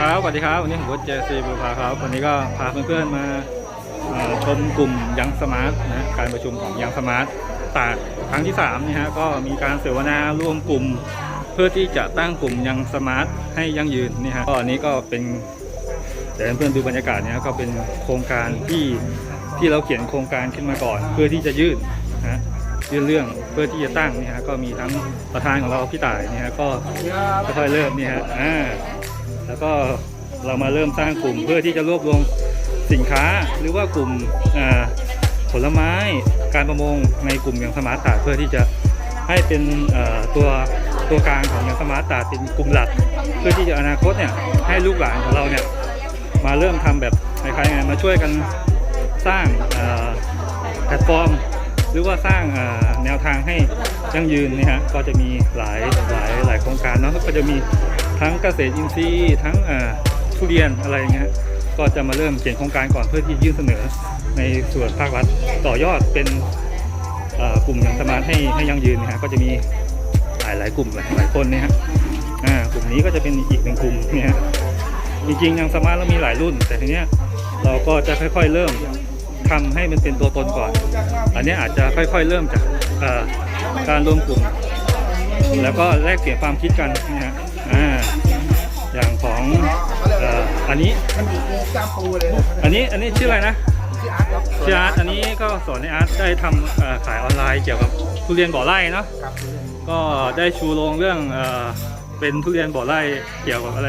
ครับสวัสดีครับวันนี้ผมก็เจซีบูพาครับวันนี้ก็พาเพื่อนๆมาเอ่อชมกลุ่มยังสมาร์ทนะการประชุมของยังสมาร์ทตากครั้งที่3นี่ฮะก็มีการเสวนาร่วมกลุ่ม เพื่อที่จะตั้งกลุ่มยังสมาร์ทให้ยั่งยืนนี่ฮะก็อันนี้ก็เป็นเดี๋ยวเพื่อนดูบรรยากาศเนี่ยก็เป็นโครงการที่ที่เราเขียนโครงการขึ้นมาก่อน เพื่อที่จะยื่น ยื่นเรื่องเพื่อที่จะตั้งนี่ฮะก็มีทั้งประธานของเราพี่ต่ายนี่ฮะก็ค่อยๆเริ่มนี่ฮะอ่าแล้วก็เรามาเริ่มสร้างกลุ่มเพื่อที่จะรวบรวมสินค้าหรือว่ากลุ่มอ่าผลไม้การประมงในกลุ่มอย่างสมาร์ตตาดเพื่อที่จะให้เป็นตัวตัวกลางของอย่างสมาร์ตตาดเป็นกลุ่มหลัก เพื่อที่จะอนาคตเนี่ยให้ลูกหลานของเราเนี่ยมาเริ่มทำแบบคล้ายๆไงมาช่วยกันสร้างแพลตฟอร์ม หรือว่าสร้างแนวทางให้ยั่งยืนนี่ฮะก็จะมีหลายหลายหลายโครงการเนาะก็จะมีทั้งเกษตรอินทรีย์ทั้งทุเรียนอะไรเงี้ยก็จะมาเริ่มเขียนโครงการก่อนเพื่อที่ยื่นเสนอในส่วนภาครัฐต่อยอดเป็นกลุ่มอย่างสมาร์ทให้ให้ยั่งยืนนะฮะก็จะมีหลายหลายกลุ่มหลายหลายคนเนี่ยฮะกลุ่มนี้ก็จะเป็นอีกหนึ่งกลุ่มเนี่ยจริงๆยังสมาร์ทเรามีหลายรุ่น แต่ทีเนี้ยเราก็จะค่อย ๆ เริ่ม ทำให้มันเป็นตัวตนก่อน อันนี้อาจจะค่อยๆเริ่มจากการรวมกลุ่ม แล้วก็แลกเปลี่ยนความคิดกันนะฮะอ่าอย่างของอันนี้ อันนี้อันนี้ชื่ออะไรนะชื่ออาร์ตอันนี้ก็สอนในอาร์ตได้ทำขายออนไลน์เกี่ยวกับทุเรียนบ่อไร่เนาะก็ได้ชูโรงเรื่องเป็นทุเรียนบ่อไร่เกี่ยวกับอะไร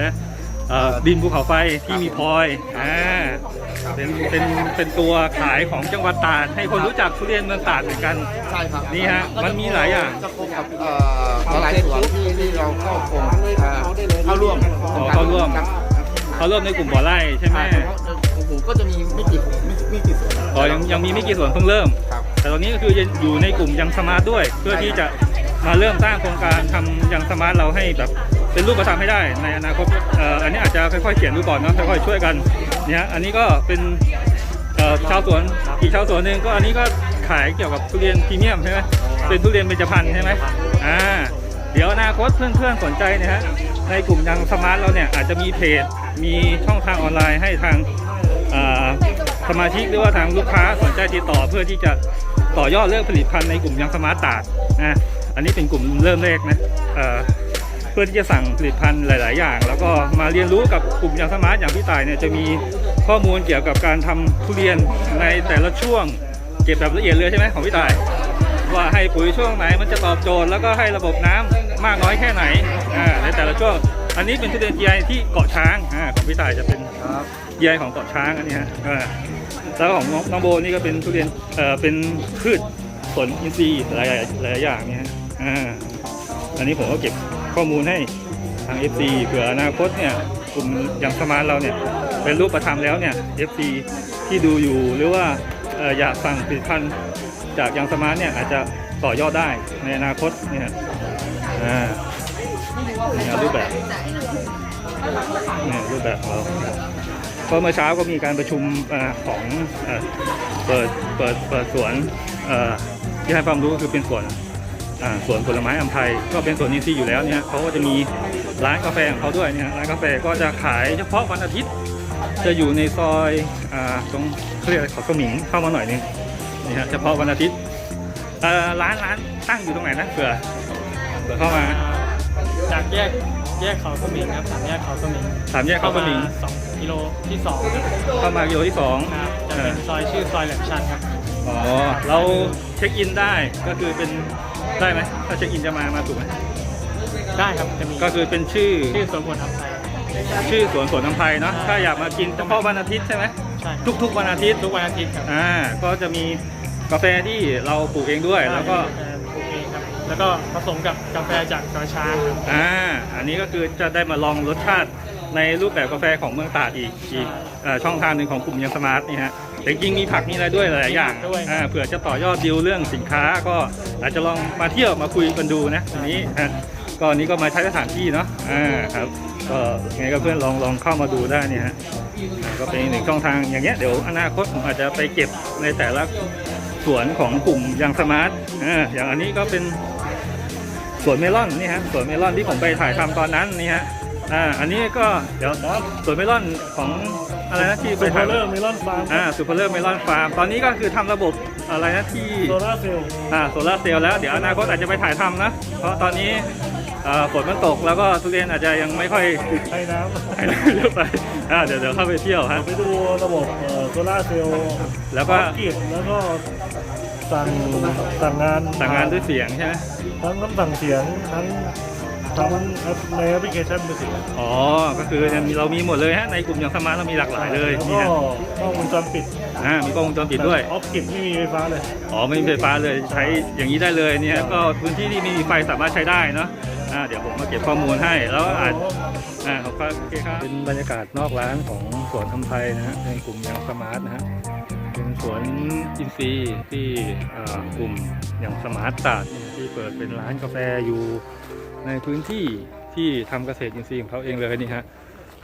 ดินภูเขาไฟที่มีพลอยอ่าเป็นเป็นเป็นตัวขายของจังหวัดตราดให้คนรู้จักทุเรียนเมืองตราดเหมือนกันใช่ครับนี่ฮะมันมีหลายอย่างจะคงกับเอ่อหลายสวนที่ที่เราเข้าคงเอ่อเข้าร่วมอ๋อเข้าร่วมครับเขาเริ่มในกลุ่มบ่อไร่ใช่ไหมใช่เพราะของผมก็จะมีไม่กี่ไม่ไม่กี่สวนอ๋อยังยังมีไม่กี่ส่วนเพิ่งเริ่มครับแต่ตอนนี้ก็คือยังอยู่ในกลุ่มยังสมาร์ทด้วย เพื่อที่จะมาเริ่มสร้างโครงการทำยังสมาร์ทเราให้แบบ เป็นรูปธรรมให้ได้ในอนาคตอันนี้อาจจะค่อยๆเขียนดูก่อนเนาะค่อยๆช่วยกันเนี่ยอันนี้ก็เป็นชาวสวนอีกชาวสวนหนึ่งก็อันนี้ก็ขายเกี่ยวกับทุเรียนพรีเมียมใช่ไหมเป็นทุเรียนเบญจพรรณใช่ไหมอ่าเดี๋ยวอนาคตเพื่อนๆสนใจเนะฮะในกลุ่มยังสมาร์ทเราเนี่ยอาจจะมีเพจมีช่องทางออนไลน์ให้ทางสมาชิกหรือว่าทางลูกค้าสนใจติดต่อเพื่อที่จะต่อยอดเรื่องผลิตภัณฑ์ในกลุ่มยังสมาร์ทตาดนะอันนี้เป็นกลุ่มเริ่มแรกนะ เพื่อที่จะสั่งผลิตภัณฑ์หลาย ๆ อย่าง แล้วก็มาเรียนรู้กับกลุ่มยางสมาร์ทอย่างพี่ต่ายเนี่ยจะมีข้อมูลเกี่ยวกับการทำทุเรียนในแต่ละช่วง เก็บแบบละเอียดเลยใช่ไหมของพี่ต่าย ว่าให้ปุ๋ยช่วงไหนมันจะตอบโจทย์แล้วก็ให้ระบบน้ำมากน้อยแค่ไหนในแต่ละช่วง อันนี้เป็นทุเรียน GI ที่เกาะช้างอ่าของพี่ต่ายจะเป็นครับ GI ของเกาะช้างอันนี้ฮะอ่าแล้วของน้องโบนี่ก็เป็นทุเรียนเอ่อเป็นพืชผลอินทรีย์หลายๆหลายอย่างเนี่ยฮะอ่าอันนี้ผมก็เก็บ ข้อมูลให้ทาง FC เผื่ออนาคตเนี่ยกลุ่มยังสมาร์ทเราเนี่ยเป็นรูปธรรมแล้วเนี่ย FC ที่ดูอยู่หรือว่าอออยากสั่งผลิตภัณฑ์จากยังสมาร์ทเนี่ยอาจจะต่อยอดได้ในอนาคตเนี่ยอ่านี่รูปแบบเนี่ยรูปแบบของเราก็เมื่อเช้าก็มีการประชุมอของเปิดเปิดเปิดสวนที่ให้ความรู้ก็คือเป็นสวน สวนผลไม้อัมไพก็เป็นสวนอินทรีย์อยู่แล้วเนี่ยเขาก็จะมีร้านกาแฟของเขาด้วยเนี่ยร้านกาแฟก็จะขายเฉพาะวันอาทิตย์ จะอยู่ในซอยอ่าตรงเขาเรียกอะไรเขาสมิงเข้ามาหน่อยนึงนี่ฮะเฉพาะวันอาทิตย์เอ่อร้านร้านตั้งอยู่ตรงไหนนะเผื่อเผื่อเข้ามา จากแยกแยกเขาสมิงครับสามแยกเขาสมิงสามแยกเขาสมิงสองกิโลที่สองครับเข้ามากิโลที่สองครับจะเอเป็อนซอยชื่อซอยแหลมชันครับอ๋อเราเช็คอินได้ก็คือเป็น ได้ไหมถ้าเช็คอินจะมามาถูกไหมได้ครับจะมีก็คือเป็นชื่อชื่อสวนผลทำไทยชื่อสวนสวนน้ำไพเนาะถ้าอยากมากินเฉพาะวันอาทิตย์ใช่ไหมใช่ครับทุกๆวันอาทิตย์ทุกวันอาทิตย์ครับอ่าก็จะมีกาแฟที่เราปลูกเองด้วยแล้วก็เอ่อปลูกเองครับ แล้วก็ผสมกับกาแฟจากกระช้างครับอ่าอันนี้ก็คือจะได้มาลองรสชาติในรูปแบบกาแฟของเมืองตราดอีกอีกเอ่อช่องทางหนึ่งของกลุ่มยังสมาร์ทนี่ฮะ แต่จริงๆมีผักมีอะไรด้วยหลายๆอย่างด้วย อ่าเผื่อจะต่อยอดดีลเรื่องสินค้าก็อาจจะลองมาเที่ยวมาคุยกันดูนะอันนี้ฮะก็อันนี้ก็มาใช้สถานที่เนาะอ่าครับก็ไงก็เพื่อนลองลองเข้ามาดูได้เนี่ยฮะอ่าก็เป็นอีกหนึ่งช่องทางอย่างเงี้ยเดี๋ยวอนาคตผมอาจจะไปเก็บในแต่ละสวนของกลุ่มยังสมาร์ทอ่าอย่างอันนี้ก็เป็น สวนเมลอนนี่ฮะสวนเมลอนที่ผมไปถ่ายทำตอนนั้นนี่ฮะอ่าอันนี้ก็เดี๋ยวสวนเมลอนของ อะไรนะที่ไปซูเปอถ่ายร์เลอร์เมลอนฟาร์มอ่าซูเปอร์เลอร์เมลอนฟาร์มตอนนี้ก็คือทำระบบอะไรนะที่โซลาร์เซลล์อ่าโซลาร์เซลล์แล้วเดี๋ยวอนาคตอาจจะไปถ่ายทำนะ เพราะตอนนี้เอ่อฝนมันตกแล้วก็ทุเรียนอาจจะยังไม่ค่อยใช้น้ถ่ายเยอะไปอ่าเดี๋ยวเดี๋ยวเข้าไปเที่ยวฮะำไปดูระบบโซลาร์เซลล์แล้วก็ กิจแล้วก็สั่งสั่งงานสั่งงานด้วยเสียงใช่ไหมทั้งน้ำสั่งเสียงทั้ง ทั้งในแอปพลิเคชันมือถืออ๋อ ก็คือเรามีหมดเลยฮะ ในกลุ่มอย่างสมาร์ทเรามีหลากหลายเลยแล้วนี่ก็ฮะกล้องวงจรปิดอ่ามีกล้องวงจรปิดด้วยออฟกิจไม่มีไฟฟ้าเลย อ๋อไม่มีไฟฟ้าเลยใช้อย่างนี้ได้เลยเนี่ยก็พื้นที่ที่ไม่มีไฟสามารถใช้ได้เนาะอ่าเดี๋ยวผมมาเก็บข้อมูลให้แล้วอาจอ่าขอบคุณโอเคครับเป็นบรรยากาศนอกร้านของสวนทำไทยนะฮะในกลุ่มยังสมาร์ทนะฮะเป็นสวนอินทรีย์ที่อ่ากลุ่มอย่างสมาร์ทตาดเนี่ยที่เปิดเป็นร้านกาแฟอยู่ ในพื้นที่ที่ทำเกษตรอินทรีย์ของเขาเองเลยนี่ฮะ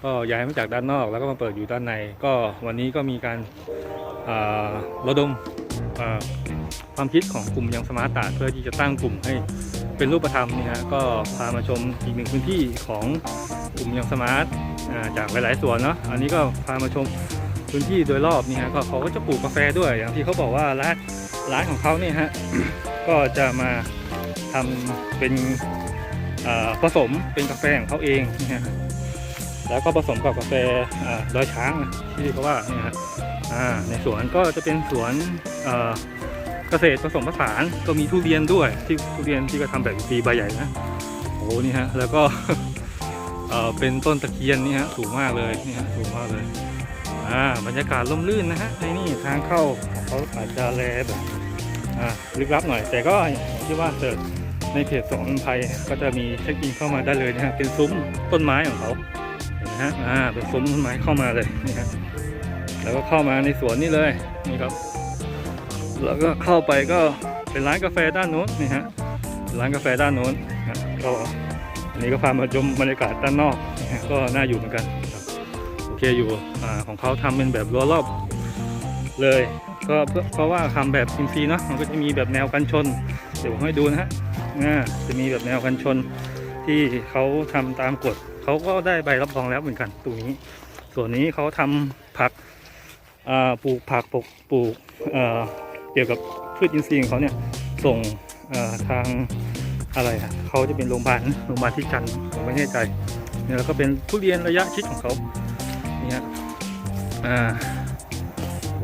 ก็ย้ายมาจากด้านนอกแล้วก็มาเปิดอยู่ด้านใน ก็วันนี้ก็มีการระดมความคิดของกลุ่มยังสมาร์ตตาเพื่อที่จะตั้งกลุ่มให้เป็นรูปธรรมนี่ฮะก็พามาชมอีกหนึ่งพื้นที่ของกลุ่มยังสมาร์ตจากหลายๆส่วนเนาะอันนี้ก็พามาชมพื้นที่โดยรอบนี่ฮะก็เขาก็จะปลูกกาแฟด้วยอย่างที่เขาบอกว่าร้านร้านของเขาเนี่ยฮะก็จะมาทำเป็น ผสมเป็นกาแฟของเขาเองนี่ฮะแล้วก็ผสมกับกาแฟดอยช้างนะที่เขาว่าเนี่ยฮะในสวนก็จะเป็นสวนเกษตรผสมผสานก็มีทุเรียนด้วยที่ทุเรียนที่ก็ทำแบบปีใบใหญ่นะโอ้โหนี่ฮะแล้วก็เป็นต้นตะเคียนนี่ฮะสูงมากเลยนี่ฮะสูงมากเลยอ่าบรรยากาศร่มรื่นนะฮะในนี่ทางเข้าของเขาอาจจะแลแบบอ่าลึกลับหน่อย แต่ก็อย่างที่ว่าเสิร์ช ในเพจสองไทยก็จะมีเช็คอินเข้ามาได้เลยนะฮะเป็นซุ้มต้นไม้ของเขาเห็นไหมฮะอ่าเป็นซุ้มต้นไม้เข้ามาเลยนี่ฮะแล้วก็เข้ามาในสวนนี่เลยนี่ครับ แล้วก็เข้าไปก็เป็นร้านกาแฟด้านโน้นนี่ฮะร้านกาแฟด้านโน้นนะก็อันนี้ก็พามาชมบรรยากาศด้านนอกนะก็น่าอยู่เหมือนกันโอเคอยู่อ่าของเขาทำเป็นแบบรั้วรอบเลยก็เพื่อเพราะว่าทำแบบอินซีเนาะมันก็จะมีแบบแนวกันชน เดี๋ยวผมให้ดูนะฮะ อ่าจะมีแบบแนวกันชนที่เขาทำตามกฎเขาก็ได้ใบรับรองแล้วเหมือนกันตรงนี้ ส่วนนี้เขาทำผักปลูกผักปลูกปลูกเเกี่ยวกับพืชอินทรีย์ของเขาเนี่ยส่งทางอะไรอะเขาจะเป็นโรงพยาบาลโรงพยาบาลที่จันทร์ผมไม่แน่ใจเนี่ยแล้วก็เป็นทุเรียนระยะชิดของเขาเนี่ยอ่า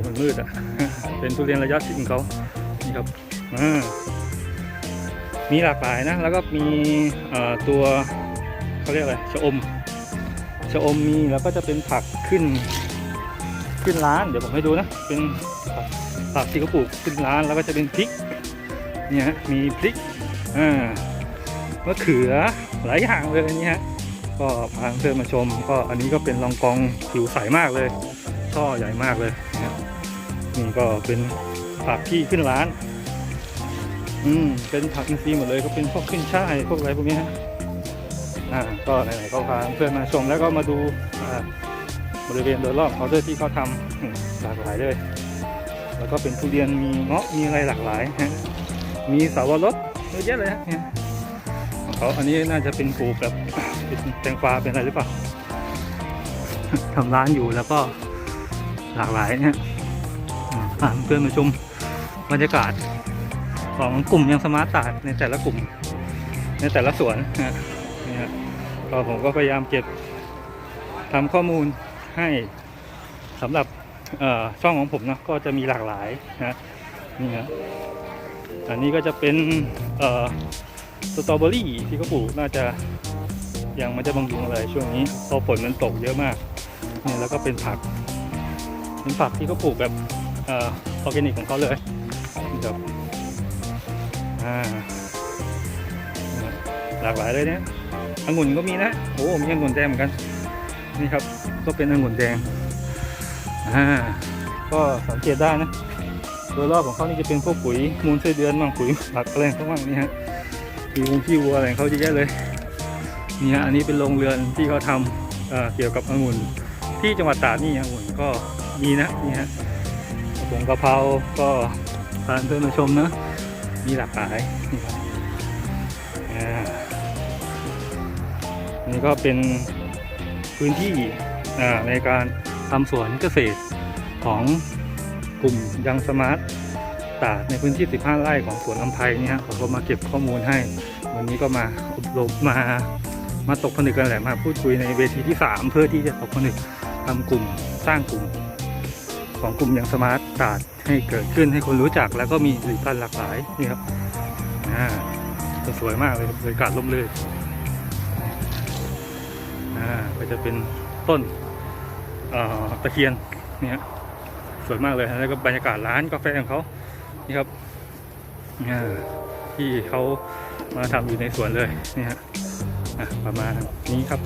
มันมืดอะเป็นทุเรียนระยะชิดของเขานี่ครับอ่า มีหลากหลายนะ แล้วก็มีตัวเขาเรียกอะไรชะอมชะอมมีแล้วก็จะเป็นผักขึ้น ขึ้นร้าน เดี๋ยวผมให้ดูนะ เป็นผักผักที่เขาปลูกขึ้นร้าน แล้วก็จะเป็นพริก เนี่ยมีพริกอ่ามะเขือหลายอย่างเลยนี่ฮะก็พาเพื่อนมาชม ก็อันนี้ก็เป็นรองกองผิวใสมากเลยช่อใหญ่มากเลยนี่ก็เป็นผักที่ขึ้นร้าน อืมเป็นผักอินทรีย์หมดเลยก็เป็นพวกขึ้นช่ายพวกอะไรพวกนี้ฮะอ่าก็ไหนๆก็พาเพื่อนมาชมแล้วก็มาดูอ่าบริเวณโดยรอบเขาด้วยที่เขาทำหลากหลายเลย แล้วก็เป็นทุเรียนมีเงาะมีอะไรหลากหลายฮะมีสาวรสเยอะแยะเลยฮะเของเขาอันนี้น่าจะเป็นปลูกแบบเป็นแตงกวาเป็นอะไรหรือเปล่าทำร้านอยู่แล้วก็หลากหลายเนี่ยพาเพื่อนมาชมบรรยากาศ ของกลุ่มยังสมาร์ตตาดในแต่ละกลุ่ม ในแต่ละสวนนะนี่ฮะก็ผมก็พยายามเก็บทำข้อมูลให้สำหรับช่องของผมนะก็จะมีหลากหลายนะนี่ฮะอันนี้ก็จะเป็นสตรอเบอรี่ที่เขาปลูกน่าจะยังไม่ได้บำรุงอะไรช่วงนี้เพราะฝนมันตกเยอะมากเนี่ยแล้วก็เป็นผัก เป็นผักที่เขาปลูกแบบออร์แกนิกของเขาเลยนี่ครับ หลากหลายเลยเนี่ยองุ่นก็มีนะโอ้มีองุ่นแดงเหมือนกัน นี่ครับ ก็เป็นองุ่นแดงอ่าก็สังเกตได้นะโดยรอบของเขานี่จะเป็นพวกปุ๋ยมูลไส้เดือนบ้างปุ๋ยผักอะไรงเขาบ้างนี่ฮะมีวงขี้วัวอะไรเขาเยอะแยะเลยนี่ฮะอันนี้เป็นโรงเรือนที่เขาทำเเกี่ยวกับองุ่นที่จังหวัดตราดนี่องุ่นก็มีนะนี่ฮะกระปงกะเพราก็ทานเพื่อนมาชมนะ มีหลากหลายนี่ครับอ่านี่ก็เป็นพื้นที่อ่าในการทำสวนเกษตรของกลุ่มยังสมาร์ทตาดในพื้นที่ 15 ไร่ของสวนลำไพเนี่ฮะเขาก็มาเก็บข้อมูลให้ วันนี้ก็มาอบรมมามาตกผลึกกันแหละมาพูดคุยในเวทีที่ 3 เพื่อที่จะตกผลึกทำกลุ่มสร้างกลุ่มของกลุ่มยังสมาร์ทตาด ให้เกิดขึ้นให้คนรู้จักแล้วก็มีผลิตภัณฑ์หลากหลายนี่ครับอ่าสวยมากเลยบรรยากาศร่มรื่นอ่าก็จะเป็นต้นตะเคียนนี่ยสวยมากเลยแล้วก็บรรยากาศร้านกาแฟของเขานี่ครับที่เขามาทำอยู่ในสวนเลยนี่ฮะประมาณนี้ครับ